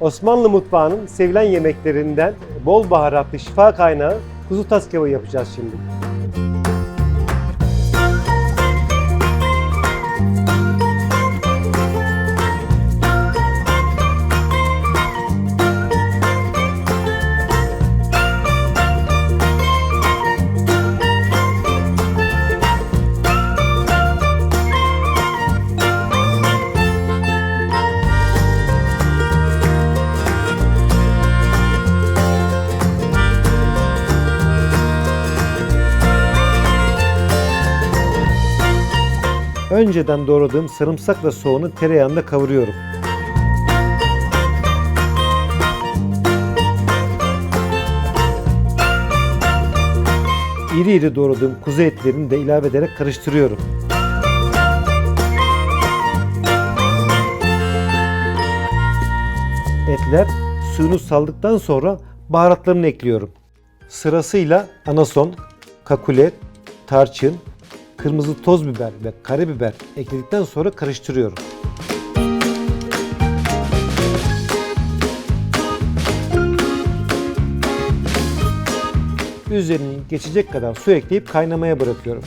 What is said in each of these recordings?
Osmanlı mutfağının sevilen yemeklerinden bol baharatlı şifa kaynağı kuzu tas kebabı yapacağız şimdi. Önceden doğradığım sarımsakla soğanı tereyağında kavuruyorum. İri iri doğradığım kuzu etlerini de ilave ederek karıştırıyorum. Etler suyunu saldıktan sonra baharatlarını ekliyorum. Sırasıyla anason, kakule, tarçın, kırmızı toz biber ve karabiber ekledikten sonra karıştırıyorum. Üzerine geçecek kadar su ekleyip kaynamaya bırakıyorum.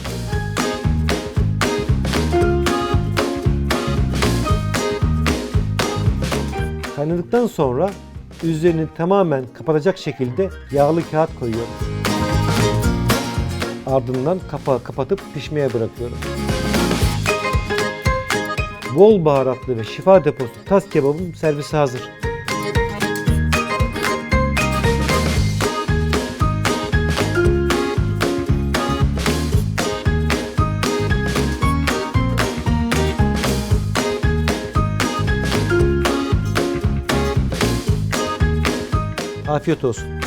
Kaynadıktan sonra üzerini tamamen kapatacak şekilde yağlı kağıt koyuyorum. Ardından kapağı kapatıp pişmeye bırakıyorum. Bol baharatlı ve şifa deposu tas kebabım servise hazır. Afiyet olsun.